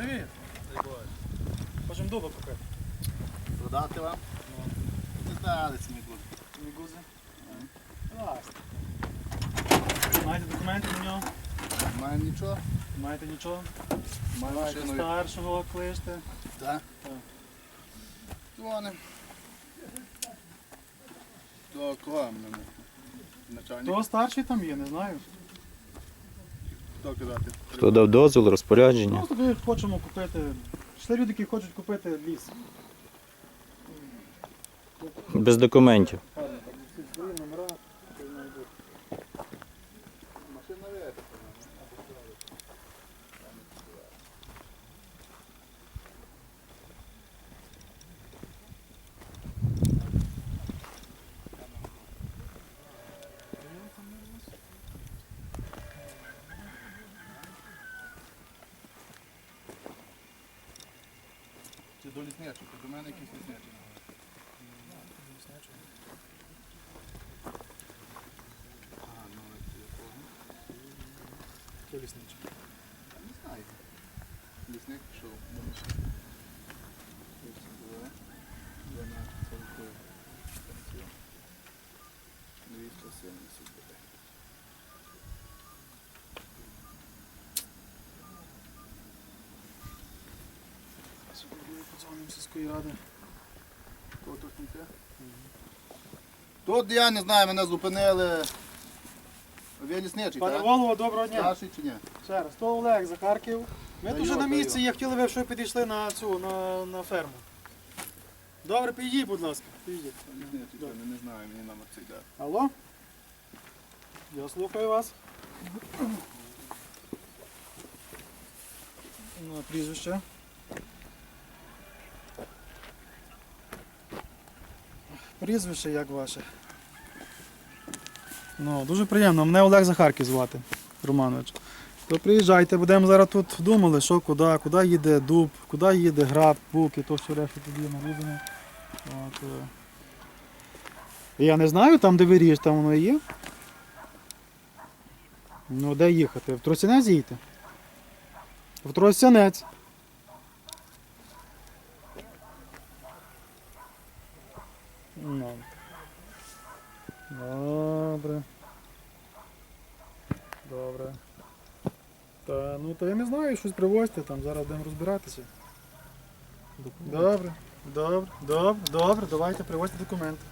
Привіт! Хочемо дуба купити. Продати вам? Ну. Здались мігузи. Мігузи? Класно. Маєте документи на нього? Немає нічого. Маєте нічого? Маємо Маєте машину. старшого кличте. Так? Так. Дзвоним. До кого мене? Начальник. Хто старший там є, не знаю. Хто кидати? Хто дав дозвіл, розпорядження? Просто ми хочемо купити. Ще люди, які хочуть купити ліс. Без документів. Чи до лісничого? До мене якийсь якого? Хто лісничий? Не знаю. Лісник пішов. 12 подзвонимо сільської ради. Хто тут не це? Тут я не знаю, мене зупинили. Ви лісничий, Пане так? Голово, доброго дня. Старший чи ні? Ще раз, то Олег з Харків. Ми Та тут вже йо, на та місці є, хотіли ви, щоб підійшли на цю, на, на ферму. Добре, підійдіть, будь ласка. Підійдіть. Лісничий, це не, не знаю, мені номер цей дати. Алло? Я слухаю вас. Ну, прізвище. Прізвище як ваше? Ну, дуже приємно. Мене Олег Захарків звати, Романович. То приїжджайте, будемо зараз тут думали, що куди, куди їде дуб, куди їде граб, буки, то що решта тоді нарізано. От, е. Я не знаю, там де ви ріж, там воно є. Ну, де їхати? В Тростянець їдьте? В Тростянець. Ну. Добре. Добре. Та, ну, то я не знаю, щось привозьте, там зараз будемо розбиратися. Добре, добре, добре, добре, давайте привозьте документи.